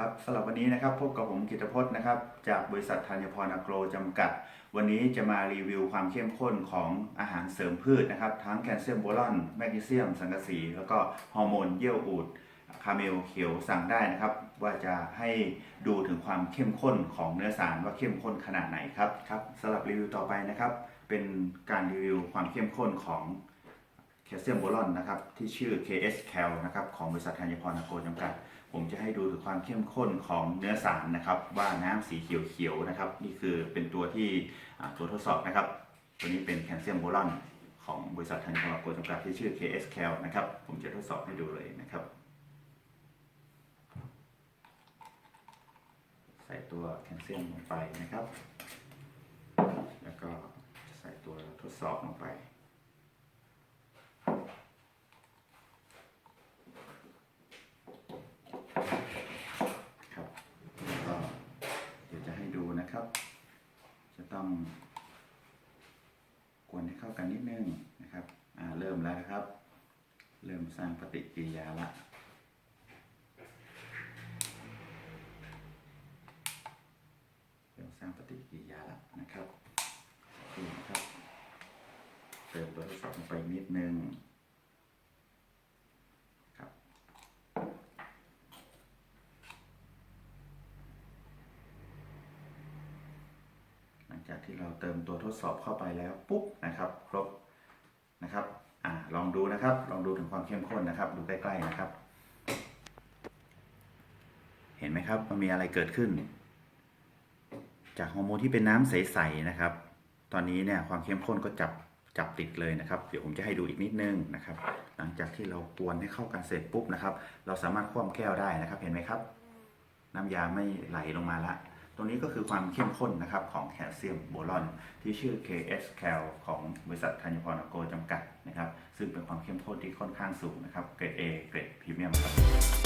ครับสำหรับวันนี้นะครับพบกับผมกิตพจน์นะครับจากบริษัทธัญพรอโกรจำกัด วันนี้จะมารีวิวความเข้มข้นของอาหารเสริมพืชนะครับ ทั้งแคลเซียมโบรอนแมกนีเซียม สังกะสี แล้วก็ฮอร์โมนเยื่ออูดคาเมลเขียวสั่งได้นะครับ ว่าจะให้ดูถึงความเข้มข้นของเนื้อสารว่าเข้มข้นขนาดไหนครับครับสำหรับรีวิวต่อไปนะครับ เป็นการรีวิวความเข้มข้นของ แคลเซียมโบรอนนะครับที่ชื่อ KS Cal นะครับของบริษัทธัญพรอโกจำกัด ผมจะให้ดูถึงความเข้มข้นของเนื้อสารนะครับว่าน้ำสีเขียวๆนะครับนี่คือเป็นตัวที่ตัวทดสอบนะครับ ตัวนี้เป็นแคลเซียมโบรอนของบริษัทธัญพรอโกจำกัดที่ชื่อ KS Cal นะครับผมจะทดสอบให้ดูเลยนะครับ ใส่ตัวแคลเซียมลงไปนะครับ แล้วก็ใส่ตัวทดสอบลงไป ครับก็เดี๋ยวจะให้ดูนะครับ จะต้องกวนให้เข้ากันนิดนึงนะครับอ่าเริ่มแล้วนะครับ เริ่มสร้างปฏิกิริยาละเริ่มสร้างปฏิกิริยาละนะครับนี่นะครับเติมตัวทดสอบลงไปนิดนึงครับ หลัง จากที่เราเติมตัวทดสอบเข้าไปแล้วปุ๊บนะครับ ครบนะครับอ่าลองดูนะครับ ลองดูถึงความเข้มข้นนะครับ ดูใกล้ๆนะครับ เห็นไหมครับมันมีอะไรเกิดขึ้น จากฮอร์โมนที่เป็นน้ำใสๆนะครับ ตอนนี้เนี่ยความเข้มข้นก็จับจับติดเลยนะครับ เดี๋ยวผมจะให้ดูอีกนิดนึงนะครับ หลังจากที่เรากวนให้เข้ากันเสร็จปุ๊บนะครับ เราสามารถคว่ำแก้วได้นะครับ เห็นไหมครับ น้ำยาไม่ไหลลงมาละ ตรงนี้ก็คือความเข้มข้นนะครับของแคลเซียมโบรอน ที่ชื่อ KS Cal ของบริษัทธัญพรอโกจำกัดนะครับ ซึ่งเป็นความเข้มข้นที่ค่อนข้างสูงนะครับ เกรด A เกรดพรีเมียมครับ